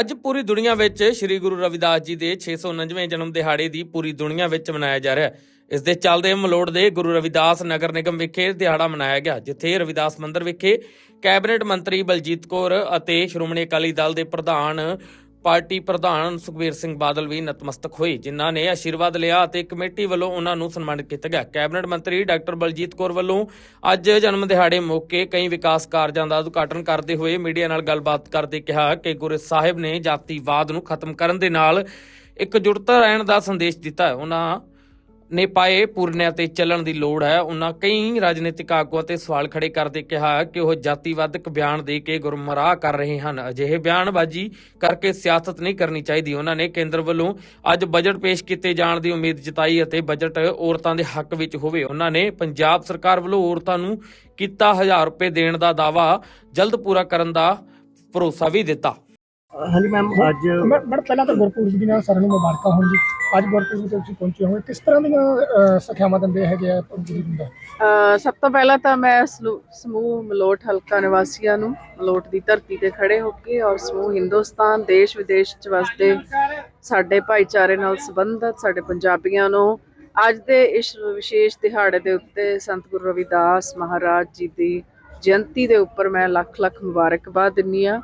ਅੱਜ ਪੂਰੀ ਦੁਨੀਆ ਵਿੱਚ ਸ੍ਰੀ ਗੁਰੂ ਰਵਿਦਾਸ ਜੀ ਦੇ 649ਵੇਂ ਜਨਮ ਦਿਹਾੜੇ ਦੀ ਪੂਰੀ ਦੁਨੀਆ ਵਿੱਚ ਮਨਾਇਆ ਜਾ ਰਿਹਾ ਹੈ। ਇਸ ਦੇ ਚੱਲਦੇ ਮਲੋੜ ਦੇ ਗੁਰੂ ਰਵਿਦਾਸ ਨਗਰ ਨਿਗਮ ਵਿਖੇ ਦਿਹਾੜਾ ਮਨਾਇਆ ਗਿਆ, ਜਿੱਥੇ ਰਵਿਦਾਸ ਮੰਦਿਰ ਵਿਖੇ ਕੈਬਨਿਟ ਮੰਤਰੀ ਬਲਜੀਤ ਕੌਰ ਅਤੇ ਸ਼੍ਰੋਮਣੀ ਅਕਾਲੀ ਦਲ ਦੇ ਪ੍ਰਧਾਨ ਪਾਰਟੀ ਪ੍ਰਧਾਨ ਸੁਖਬੀਰ ਸਿੰਘ ਬਾਦਲ ਵੀ ਨਤਮਸਤਕ ਹੋਏ, ਜਿਨ੍ਹਾਂ ਨੇ ਆਸ਼ੀਰਵਾਦ ਲਿਆ ਅਤੇ ਕਮੇਟੀ ਵੱਲੋਂ ਉਹਨਾਂ ਨੂੰ ਸਨਮਾਨਿਤ ਕੀਤਾ ਗਿਆ। ਕੈਬਨਿਟ ਮੰਤਰੀ ਡਾਕਟਰ ਬਲਜੀਤ ਕੌਰ ਵੱਲੋਂ ਅੱਜ ਜਨਮ ਦਿਹਾੜੇ ਮੌਕੇ ਕਈ ਵਿਕਾਸ ਕਾਰਜਾਂ ਦਾ ਉਦਘਾਟਨ ਕਰਦੇ ਹੋਏ ਮੀਡੀਆ ਨਾਲ ਗੱਲਬਾਤ ਕਰਦੇ ਕਿਹਾ ਕਿ ਗੁਰੂ ਸਾਹਿਬ ਨੇ ਜਾਤੀਵਾਦ ਨੂੰ ਖਤਮ ਕਰਨ ਦੇ ਨਾਲ ਇਕਜੁੱਟਤਾ ਰਹਿਣ ਦਾ ਸੰਦੇਸ਼ ਦਿੱਤਾ। ਹੈ ਉਹਨਾਂ ਨੇ ਪਾਏ ਪੂਰਨਿਆਂ ਤੇ ਚੱਲਣ ਦੀ ਲੋੜ ਹੈ। ਉਹਨਾਂ ਕਈ ਰਾਜਨੀਤਿਕ ਆਗੂਆਂ ਤੇ ਸਵਾਲ ਖੜੇ ਕਰਦੇ ਕਿਹਾ ਕਿ ਉਹ ਜਾਤੀਵਾਦਕ ਬਿਆਨ ਦੇ ਕੇ ਗੁਰਮਰਾਹ ਕਰ ਰਹੇ ਹਨ। ਅਜਿਹੇ ਬਿਆਨਬਾਜ਼ੀ ਕਰਕੇ ਸਿਆਸਤ ਨਹੀਂ ਕਰਨੀ ਚਾਹੀਦੀ। ਉਹਨਾਂ ਨੇ ਕੇਂਦਰ ਵੱਲੋਂ ਅੱਜ ਬਜਟ ਪੇਸ਼ ਕੀਤੇ ਜਾਣ ਦੀ ਉਮੀਦ ਜਤਾਈ ਅਤੇ ਬਜਟ ਔਰਤਾਂ ਦੇ ਹੱਕ ਵਿੱਚ ਹੋਵੇ। ਉਹਨਾਂ ਨੇ ਪੰਜਾਬ ਸਰਕਾਰ ਵੱਲੋਂ ਔਰਤਾਂ ਨੂੰ ਕੀਤਾ 1000 ਰੁਪਏ ਦੇਣ ਦਾ ਦਾਅਵਾ ਜਲਦ ਪੂਰਾ ਕਰਨ ਦਾ ਭਰੋਸਾ ਵੀ ਦਿੱਤਾ। ਹਾਂਜੀ ਮੈਮ ਅੱਜ ਮੈਂ ਮੈਂ ਪਹਿਲਾਂ ਤਾਂ ਗੁਰਪੁਰਬ ਦੀਆਂ ਸਾਰਿਆਂ ਨੂੰ ਮੁਬਾਰਕਾਂ ਹੋਣ ਜੀ। ਅੱਜ ਗੁਰਪੁਰਬ ਤੇ ਤੁਸੀਂ ਪਹੁੰਚੇ ਹੋਏ ਕਿਸ ਤਰ੍ਹਾਂ ਦੀਆਂ ਸਿੱਖਿਆਵਾਂ ਦਿੰਦੇ ਹੈਗੇ ਆ ਗੁਰੂ ਦਾ ਅ, ਸਭ ਤੋਂ ਪਹਿਲਾਂ ਤਾਂ ਮੈਂ ਸਮੂਹ ਮਲੋਟ ਹਲਕਾ ਨਿਵਾਸੀਆਂ ਨੂੰ ਮਲੋਟ ਦੀ ਧਰਤੀ ਤੇ ਖੜੇ ਹੋ ਕੇ ਔਰ ਸਮੂਹ ਹਿੰਦੁਸਤਾਨ ਦੇਸ਼ ਵਿਦੇਸ਼ ਚ ਵਸਦੇ ਸਾਡੇ ਭਾਈਚਾਰੇ ਨਾਲ ਸੰਬੰਧਿਤ ਸਾਡੇ ਪੰਜਾਬੀਆਂ ਨੂੰ ਅੱਜ ਦੇ ਇਸ ਵਿਸ਼ੇਸ਼ ਦਿਹਾੜੇ ਦੇ ਉੱਤੇ ਸੰਤ ਗੁਰੂ ਰਵਿਦਾਸ ਮਹਾਰਾਜ ਜੀ ਦੀ ਜਯੰਤੀ ਦੇ ਉੱਪਰ ਮੈਂ ਲੱਖ ਲੱਖ ਮੁਬਾਰਕਬਾਦ ਦਿੰਨੀ ਆ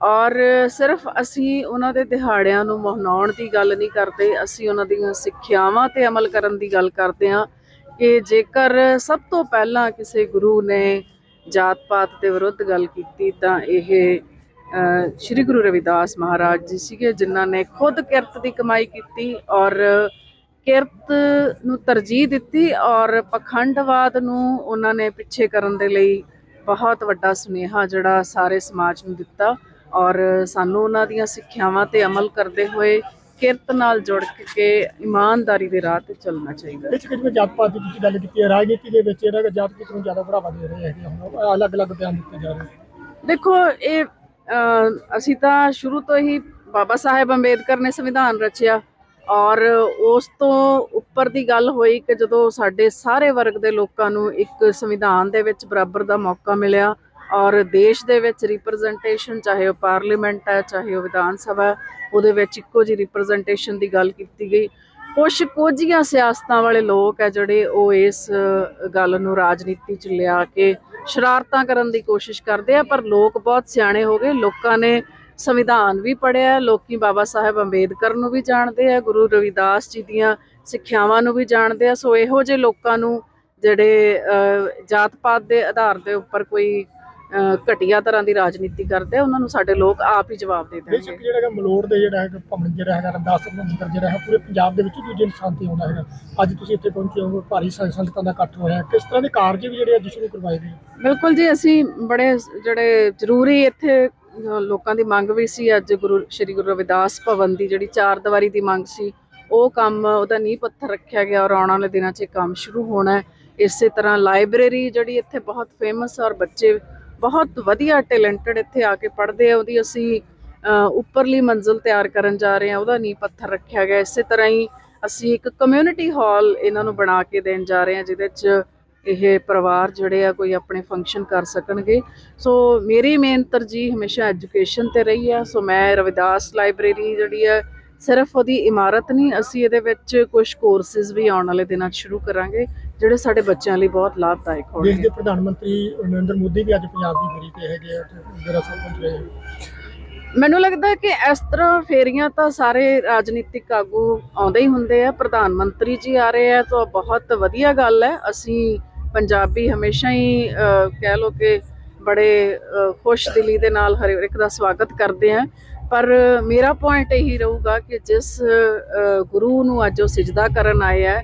ਔਰ ਸਿਰਫ ਅਸੀਂ ਉਹਨਾਂ ਦੇ ਦਿਹਾੜਿਆਂ ਨੂੰ ਮਨਾਉਣ ਦੀ ਗੱਲ ਨਹੀਂ ਕਰਦੇ, ਅਸੀਂ ਉਹਨਾਂ ਦੀਆਂ ਸਿੱਖਿਆਵਾਂ ਤੇ ਅਮਲ ਕਰਨ ਦੀ ਗੱਲ ਕਰਦੇ ਹਾਂ ਕਿ ਜੇਕਰ ਸਭ ਤੋਂ ਪਹਿਲਾਂ ਕਿਸੇ ਗੁਰੂ ਨੇ ਜਾਤ ਪਾਤ ਦੇ ਵਿਰੁੱਧ ਗੱਲ ਕੀਤੀ ਤਾਂ ਇਹ ਸ਼੍ਰੀ ਗੁਰੂ ਰਵਿਦਾਸ ਮਹਾਰਾਜ ਜੀ ਸੀਗੇ ਜਿਨ੍ਹਾਂ ਨੇ ਖੁਦ ਕਿਰਤ ਦੀ ਕਮਾਈ ਕੀਤੀ ਔਰ ਕਿਰਤ ਨੂੰ ਤਰਜੀਹ ਦਿੱਤੀ ਔਰ ਪਖੰਡਵਾਦ ਨੂੰ ਉਹਨਾਂ ਨੇ ਪਿੱਛੇ ਕਰਨ ਦੇ ਲਈ ਬਹੁਤ ਵੱਡਾ ਸੁਨੇਹਾ ਜਿਹੜਾ ਸਾਰੇ ਸਮਾਜ ਨੂੰ ਦਿੱਤਾ। ਔਰ ਸਾਨੂੰ ਉਹਨਾਂ ਦੀਆਂ ਸਿੱਖਿਆਵਾਂ ਤੇ ਅਮਲ ਕਰਦੇ ਹੋਏ ਕਿਰਤ ਨਾਲ ਜੁੜ ਕੇ ਇਮਾਨਦਾਰੀ ਦੇ ਰਾਹ ਤੇ ਚੱਲਣਾ ਚਾਹੀਦਾ ਹੈ ਵਿੱਚ ਵਿੱਚ ਜਾਤ ਪਾਤ ਦੀ ਤੁਸੀਂ ਗੱਲ ਕੀਤੀ ਹੈ? ਰਾਜਨੀਤੀ ਦੇ ਵਿੱਚ ਜਿਹੜਾ ਕਿ ਜਾਤ ਪਾਤ ਨੂੰ ਜ਼ਿਆਦਾ ਬੜਾਵਾ ਦੇ ਰਹੇ ਹੈਗੇ ਹੁਣ ਅਲੱਗ-ਅਲੱਗ ਬਿਆਨ ਦਿੱਤੇ ਜਾ ਰਹੇ ਦੇਖੋ ਇਹ ਅਸੀਂ ਤਾਂ ਸ਼ੁਰੂ ਤੋਂ ਹੀ ਬਾਬਾ ਸਾਹਿਬ ਅੰਬੇਦਕਰ ਨੇ ਸੰਵਿਧਾਨ ਰਚਿਆ ਔਰ ਉਸ ਤੋਂ ਉੱਪਰ ਦੀ ਗੱਲ ਹੋਈ ਕਿ ਜਦੋਂ ਸਾਡੇ ਸਾਰੇ ਵਰਗ ਦੇ ਲੋਕਾਂ ਨੂੰ ਇੱਕ ਸੰਵਿਧਾਨ ਦੇ ਵਿੱਚ ਬਰਾਬਰ ਦਾ ਮੌਕਾ ਮਿਲਿਆ ਔਰ ਦੇਸ਼ ਦੇ ਵਿੱਚ ਰਿਪਰੈਜ਼ੈਂਟੇਸ਼ਨ ਚਾਹੇ ਉਹ ਪਾਰਲੀਮੈਂਟ ਹੈ, ਚਾਹੇ ਉਹ ਵਿਧਾਨ ਸਭਾ ਉਹਦੇ ਵਿੱਚ ਇੱਕੋ ਜਿਹੀ ਰਿਪਰੈਜ਼ੈਂਟੇਸ਼ਨ ਦੀ ਗੱਲ ਕੀਤੀ ਗਈ। ਕੁਝ ਕੋਝੀਆਂ ਸਿਆਸਤਾਂ ਵਾਲੇ ਲੋਕ ਹੈ ਜਿਹੜੇ ਉਹ ਇਸ ਗੱਲ ਨੂੰ ਰਾਜਨੀਤੀ ਚ ਲਿਆ ਕੇ ਸ਼ਰਾਰਤਾਂ ਕਰਨ ਦੀ ਕੋਸ਼ਿਸ਼ ਕਰਦੇ ਆ, ਪਰ ਲੋਕ ਬਹੁਤ ਸਿਆਣੇ ਹੋ ਗਏ। ਲੋਕਾਂ ਨੇ ਸੰਵਿਧਾਨ ਵੀ ਪੜ੍ਹਿਆ, ਲੋਕੀ ਬਾਬਾ ਸਾਹਿਬ ਅੰਬੇਦਕਰ ਨੂੰ ਵੀ ਜਾਣਦੇ ਆ, ਗੁਰੂ ਰਵਿਦਾਸ ਜੀ ਦੀਆਂ ਸਿੱਖਿਆਵਾਂ ਨੂੰ ਵੀ ਜਾਣਦੇ ਆ। ਸੋ ਇਹੋ ਜਿਹੇ ਲੋਕਾਂ ਨੂੰ ਜਿਹੜੇ ਜਾਤ ਪਾਤ ਦੇ ਆਧਾਰ ਦੇ ਉੱਪਰ ਕੋਈ ਘਟੀਆ ਤਰ੍ਹਾਂ ਦੀ ਰਾਜਨੀਤੀ ਕਰਦੇ ਉਹਨਾਂ ਨੂੰ ਸਾਡੇ ਲੋਕ ਆਪ ਹੀ ਜਵਾਬ ਦੇ ਬੇਸ਼ੱਕ ਦੇਣਗੇ ਜਿਹੜਾ ਹੈਗਾ ਮਲੋੜ ਦੇ ਜਿਹੜਾ ਹੈਗਾ ਭਵਨ ਜਿਹੜਾ ਹੈਗਾ ਰਮਦਾਸ ਮੰਦਿਰ ਜਿਹੜਾ ਹੈ ਪੂਰੇ ਪੰਜਾਬ ਦੇ ਵਿੱਚ ਦੂਜੇ ਇਨਸਾਨ ਤੇ ਆਉਂਦਾ ਹੈਗਾ। ਅੱਜ ਤੁਸੀਂ ਇੱਥੇ ਪਹੁੰਚੇ ਹੋ ਭਾਰੀ ਸੰਗਤਾਂ ਦਾ ਇਕੱਠ ਹੋਇਆ ਕਿਸ ਤਰ੍ਹਾਂ ਦੇ ਕਾਰਜ ਵੀ ਜਿਹੜੇ ਅੱਜ ਸ਼ੁਰੂ ਕਰਵਾਏ ਗਏ? ਬਿਲਕੁਲ ਜੀ ਅਸੀਂ ਬੜੇ ਜਿਹੜੇ ਜ਼ਰੂਰੀ ਇੱਥੇ ਲੋਕਾਂ ਦੀ ਮੰਗ ਵੀ ਸੀ। ਅੱਜ ਗੁਰੂ ਸ਼੍ਰੀ ਗੁਰੂ ਰਵਿਦਾਸ ਭਵਨ ਦੀ ਜਿਹੜੀ ਚਾਰ ਦੀਵਾਰੀ ਦੀ ਮੰਗ ਸੀ ਉਹ ਕੰਮ ਉਹਦਾ ਨੀਂਹ ਪੱਥਰ ਰੱਖਿਆ ਗਿਆ ਔਰ ਆਉਣ ਵਾਲੇ ਦਿਨਾਂ 'ਚ ਇਹ ਕੰਮ ਸ਼ੁਰੂ ਹੋਣਾ ਹੈ। ਇਸੇ ਤਰ੍ਹਾਂ ਲਾਇਬ੍ਰੇਰੀ ਜਿਹੜੀ ਇੱਥੇ ਬਹੁਤ ਫੇਮਸ ਔਰ ਬੱਚੇ ਬਹੁਤ ਵਧੀਆ ਟੈਲੈਂਟਡ ਇੱਥੇ ਆ ਕੇ ਪੜ੍ਹਦੇ ਆ, ਉਹਦੀ ਅਸੀਂ ਉੱਪਰਲੀ ਮੰਜ਼ਿਲ ਤਿਆਰ ਕਰਨ ਜਾ ਰਹੇ ਹਾਂ, ਉਹਦਾ ਨੀਂਹ ਪੱਥਰ ਰੱਖਿਆ ਗਿਆ, ਇਸੇ ਤਰ੍ਹਾਂ ਹੀ ਅਸੀਂ ਇੱਕ ਕਮਿਊਨਿਟੀ ਹਾਲ ਇਹਨਾਂ ਨੂੰ ਬਣਾ ਕੇ ਦੇਣ ਜਾ ਰਹੇ ਹਾਂ, ਜਿਹਦੇ 'ਚ ਇਹ ਪਰਿਵਾਰ ਜਿਹੜੇ ਆ ਕੋਈ ਆਪਣੇ ਫੰਕਸ਼ਨ ਕਰ ਸਕਣਗੇ। ਸੋ ਮੇਰੀ ਮੇਨ ਤਰਜੀਹ ਹਮੇਸ਼ਾ ਐਜੂਕੇਸ਼ਨ ਤੇ ਰਹੀ ਆ, ਸੋ ਮੈਂ ਰਵਿਦਾਸ ਲਾਇਬ੍ਰੇਰੀ ਜਿਹੜੀ ਹੈ ਸਿਰਫ ਉਹਦੀ ਇਮਾਰਤ ਨਹੀਂ, ਅਸੀਂ ਇਹਦੇ ਵਿੱਚ ਕੁਝ ਕੋਰਸਿਸ ਵੀ ਆਉਣ ਵਾਲੇ ਦਿਨਾਂ 'ਚ ਸ਼ੁਰੂ ਕਰਾਂਗੇ। ਜਿਹੜੇ ਸਾਡੇ ਬੱਚਿਆਂ ਲਈ ਬਹੁਤ ਲਾਭਦਾਇਕ ਦੇਸ਼ ਹੋਣਗੇ ਦੇ ਪ੍ਰਧਾਨ ਮੰਤਰੀ ਨਰਿੰਦਰ ਮੋਦੀ ਵੀ ਅੱਜ ਪੰਜਾਬ ਦੀ ਫੇਰੀ ਤੇ ਹੈਗੇ ਆ ਡੇਰਾ ਸਾਹਿਬ ਪਹੁੰਚ ਰਹੇ ਮੈਨੂੰ ਲੱਗਦਾ ਕਿ ਇਸ ਤਰ੍ਹਾਂ ਫੇਰੀਆਂ ਤਾਂ ਸਾਰੇ ਰਾਜਨੀਤਿਕ ਆਗੂ ਆਉਂਦੇ ਹੀ ਹੁੰਦੇ ਆ ਪ੍ਰਧਾਨ ਮੰਤਰੀ ਜੀ ਆ ਰਹੇ ਆ ਤਾਂ ਬਹੁਤ ਵਧੀਆ ਗੱਲ ਹੈ। ਅਸੀਂ ਪੰਜਾਬੀ ਹਮੇਸ਼ਾ ਹੀ ਕਹਿ ਲੋ ਕਿ ਬੜੇ ਖੁਸ਼ ਦਿਲੀ ਦੇ ਨਾਲ ਹਰ ਇੱਕ ਦਾ ਸਵਾਗਤ ਕਰਦੇ ਆ। ਪਰ ਮੇਰਾ ਪੁਆਇੰਟ ਇਹੀ ਰਹੂਗਾ ਕਿ ਜਿਸ ਗੁਰੂ ਨੂੰ ਅੱਜ ਉਹ ਸਿਜਦਾ ਕਰਨ ਆਏ ਆ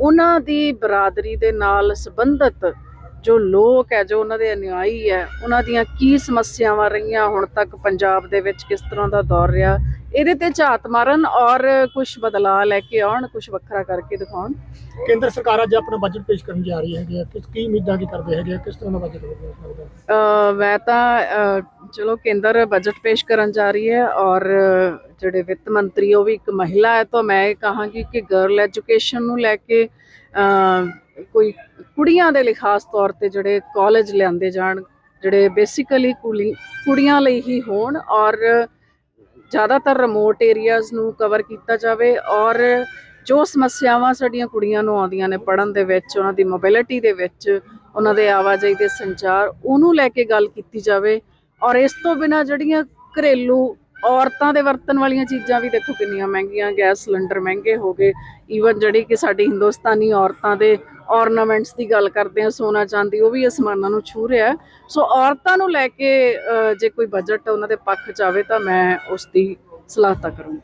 ਉਹਨਾਂ ਦੀ ਬਰਾਦਰੀ ਦੇ ਨਾਲ ਸੰਬੰਧਿਤ ਜੋ ਲੋਕ ਹੈ ਜੋ ਉਹਨਾਂ ਦੇ ਅਨੁਆਈ ਹੈ ਉਹਨਾਂ ਦੀਆਂ ਕੀ ਸਮੱਸਿਆਵਾਂ ਰਹੀਆਂ ਹੁਣ ਤੱਕ ਪੰਜਾਬ ਦੇ ਵਿੱਚ ਕਿਸ ਤਰ੍ਹਾਂ ਦਾ ਦੌਰ ਰਿਹਾ ਇਹਦੇ ਤੇ ਝਾਤ ਮਾਰਨ ਔਰ ਕੁਝ ਬਦਲਾਅ ਲੈ ਕੇ ਆਉਣ ਕੁਝ ਵੱਖਰਾ ਕਰਕੇ ਦਿਖਾਉਣ। ਕੇਂਦਰ ਸਰਕਾਰ ਅੱਜ ਆਪਣਾ ਬਜਟ ਪੇਸ਼ ਕਰਨ ਜਾ ਰਹੀ ਹੈਗੀ ਆ ਕਿਸ ਕੀ ਉਮੀਦਾਂ ਕੀ ਕਰਦੇ ਹੈਗੇ ਕਿਸ ਤਰ੍ਹਾਂ ਦਾ ਬਜਟ ਹੋਵੇਗਾ ਮੈਂ ਤਾਂ ਚਲੋ ਕੇਂਦਰ ਬਜਟ ਪੇਸ਼ ਕਰਨ ਜਾ ਰਹੀ ਹੈ ਔਰ ਜਿਹੜੇ ਵਿੱਤ ਮੰਤਰੀ, ਉਹ ਵੀ ਇੱਕ ਮਹਿਲਾ ਹੈ ਤਾਂ ਮੈਂ ਇਹ ਕਹਾਂਗੀ ਕਿ ਗਰਲ ਐਜੂਕੇਸ਼ਨ ਨੂੰ ਲੈ ਕੇ ਕੋਈ ਕੁੜੀਆਂ ਦੇ ਲਈ ਖਾਸ ਤੌਰ ਤੇ ਜਿਹੜੇ ਕਾਲਜ ਲਿਆਂਦੇ ਜਾਣ, ਜਿਹੜੇ ਬੇਸਿਕਲੀ ਕੁੜੀਆਂ ਲਈ ਹੀ ਹੋਣ ਔਰ ਜ਼ਿਆਦਾਤਰ ਰਿਮੋਟ ਏਰੀਆਜ਼ ਨੂੰ ਕਵਰ ਕੀਤਾ ਜਾਵੇ ਔਰ ਜੋ ਸਮੱਸਿਆਵਾਂ ਸਾਡੀਆਂ ਕੁੜੀਆਂ ਨੂੰ ਆਉਂਦੀਆਂ ਨੇ ਪੜਨ ਦੇ ਵਿੱਚ, ਉਹਨਾਂ ਦੀ ਮੋਬਿਲਿਟੀ ਦੇ ਵਿੱਚ, ਉਹਨਾਂ ਦੇ ਆਵਾਜਾਈ ਦੇ ਸੰਚਾਰ, ਉਹਨੂੰ ਲੈ ਕੇ ਗੱਲ ਕੀਤੀ ਜਾਵੇ ਔਰ ਇਸ ਤੋਂ ਬਿਨਾ ਜਿਹੜੀਆਂ ਘਰੇਲੂ ਔਰਤਾਂ ਦੇ ਵਰਤਣ ਵਾਲੀਆਂ ਚੀਜ਼ਾਂ ਵੀ ਦੇਖੋ ਕਿੰਨੀਆਂ ਮਹਿੰਗੀਆਂ, ਗੈਸ ਸਿਲੰਡਰ ਮਹਿੰਗੇ ਹੋ ਗਏ। ਈਵਨ ਜਿਹੜੀ ਕਿ ਸਾਡੀ ਹਿੰਦੁਸਤਾਨੀ ਔਰਤਾਂ ਦੇ ornaments ਦੀ ਗੱਲ ਕਰਦੇ ਆ ਸੋਨਾ ਚਾਂਦੀ, ਉਹ ਵੀ ਅਸਮਾਨਾਂ ਨੂੰ ਛੂ ਰਿਹਾ ਸੋ ਔਰਤਾਂ ਨੂੰ ਲੈ ਕੇ ਜੇ ਕੋਈ ਬਜਟ ਉਹਨਾਂ ਦੇ ਪੱਖ ਚ ਆਵੇ ਤਾਂ ਮੈਂ ਉਸ ਦੀ ਸਲਾਹਤਾ ਕਰੂੰਗੀ।